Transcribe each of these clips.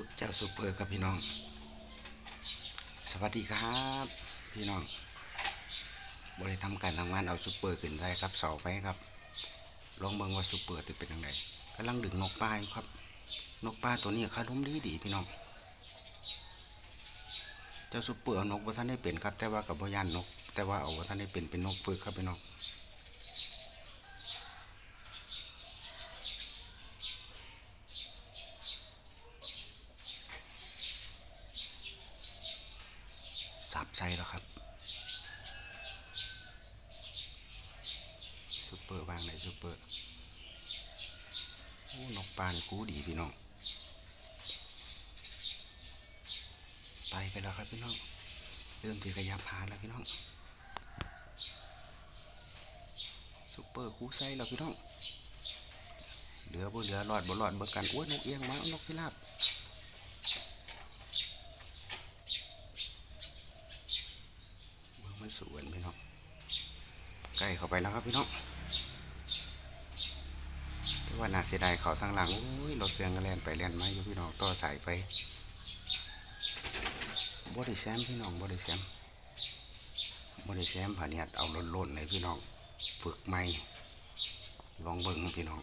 ึกเจ้าซูเปอร์ครับพี่น้อง สวัสดีครับพี่น้อง บริทำการทำงานเอาซูเปอร์ขึ้นได้ครับเสาไฟครับ ลองเบิ่งว่าซูเปอร์จะเป็นยังไงกำลังดึงนกปลาอยู่ครับ นกปลาตัวนี้คาล้มดีดีพี่น้อง เจ้าซูเปอร์นกว่าท่านได้เป็นครับ แต่ว่ากับพยานนก แต่ว่าเอาว่าท่านได้เป็นเป็นนกฝึกครับพี่น้อง ใจแล้วครับซูเปอร์วางไหนซูเปอร์โอ้นกปานกูดีพี่น้องไปไปแล้วครับพี่น้องเริ่มที่ขยับหาแล้วพี่น้องซูเปอร์คูไซแล้วพี่น้องเหลือบ่เหลือรอดบ่รอดเบิ่กันโอ้ยนกเอียงมานกพิราบ เบิ่ง มันสวนพี่น้องใกล้เข้าไปแล้วครับพี่น้องแต่ว่าน่าเสียดายเขาทางหลังโอ้ยรถเครื่องก็แล่นไปแล่นมาอยู่พี่น้องต่อสายไปบ่ได้แซมพี่น้องบ่ได้แซมบ่ได้แซมผ่าเนี่ยเอาล้นๆเลยพี่น้องฝึกใหม่ลองเบิ่งพี่น้อง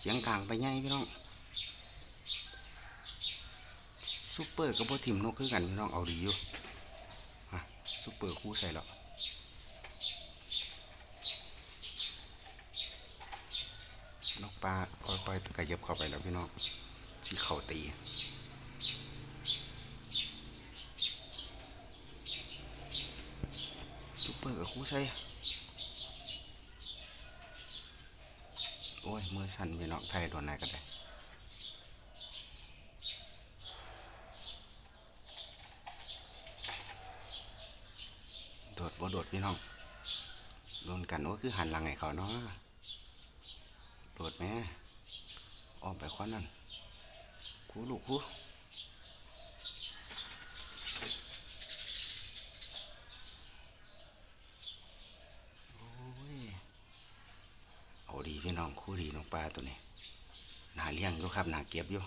เสียงกลางไปใหญ่พี่น้อง ซูเปอร์กับพวทิมนกคือกันพี่น้องเอาดีอยู่ฮะซูเปอร์คู่ใส่แล้วนกปลาค่อยๆกระยับเข้าไปแล้วพี่น้องที่เข่าตีซูเปอร์กับคู่ใส่โอ้ยมือสั่นพี่น้องไทยโดนไหนกันได้ โดดพี่น้องโดนกันว่าคือหันหลังให้เขาเนาะโดดแม่ออกไปควันนั่นคูลูกคูโอ้ยเอาดีพี่น้องคู่ดีน้องปลาตัวนี้หนาเลี้ยงอยู่ครับหนาเก็บอยู่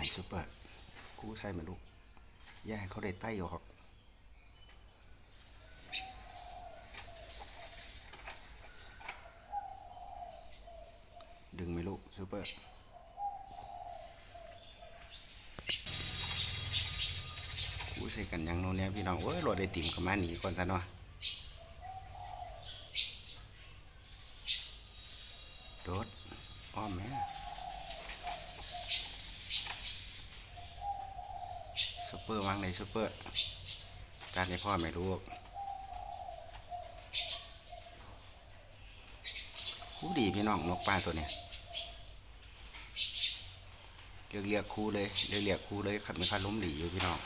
ไม่ซุปเปอร์กูใส่มาลูกย่าเขาได้ไต้ออกดึงไหม่ลูกซุปเปอร์กูใส่กันยังโน่นเนี่ยพี่น้องเว้ยรถได้ติ่มกับมาหนีก่อนซะเนาะโดดอ้อมแม่ ซูเปอร์วางในซูเปอร์การในพ่อไม่รู้คู่ดีพี่น้องนกปลาตัวเนี้ยเรียกเรียกคู่เลยเรียกเรียกคู่เลยขัดไม่คัดล้มหลีอยู่พี่น้อง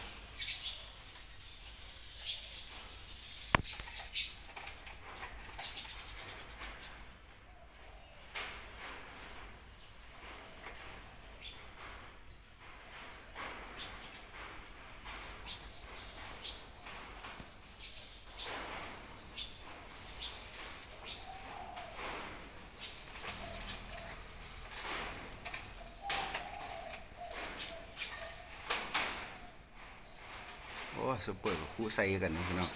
โอ้ซูเปอร์กับคู่ใส่กันนะพี่น้อง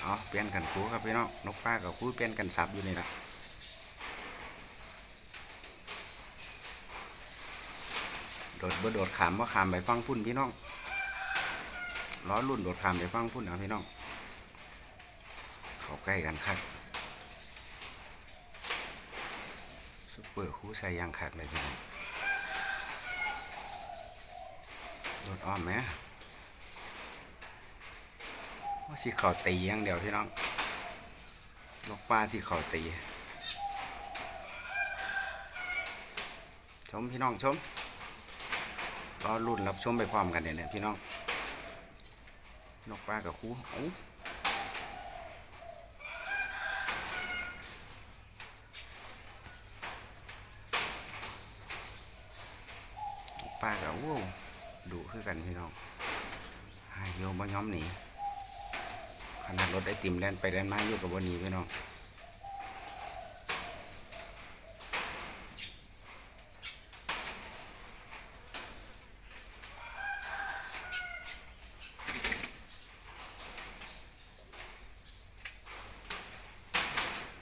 เอาเปลี่ยนกันคู่ครับพี่น้องนกปลากับคู่เปลี่ยนกันซับอยู่นี่ละโดดบ่โดดขามว่าขามไปฟังพุ่นพี่น้องล้อรุ่นโดดขามไปฟังพุ่นนะพี่น้องเขาใกล้กันครับซุปเปอร์คู่ใส่ยางคักเลยพี่น้อง โดอ้อมไหมว่าสิเข่าตีอย่างเดียวพี่น้องนกปลาสิเข่าตี ชมพี่น้องชมรอรุ่นรับชมไปพร้อมกันเนี่ยพี่น้อง นกปลากับคูเอ้ากปลากับว้าว ดุคือกันพี่น้องหายโยมบ่ย้อมหนีขนาดรถไอติมแล่นไปแล่นมาอยู่กับวันนี้พี่น้อง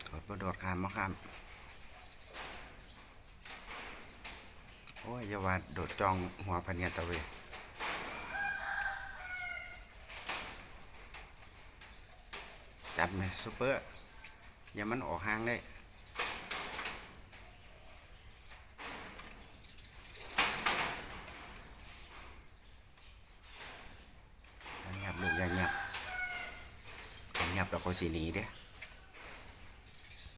โดดบ่โดดขามมาขาม โอ้ยยาว่าโดดจองหัวพะเนียดตะเวจัดไหมซุปเปอร์อย่ามันออกห่างได้อย่าเงียบลูกอย่าเงียบเงียบแล้วเขาสีนีเด้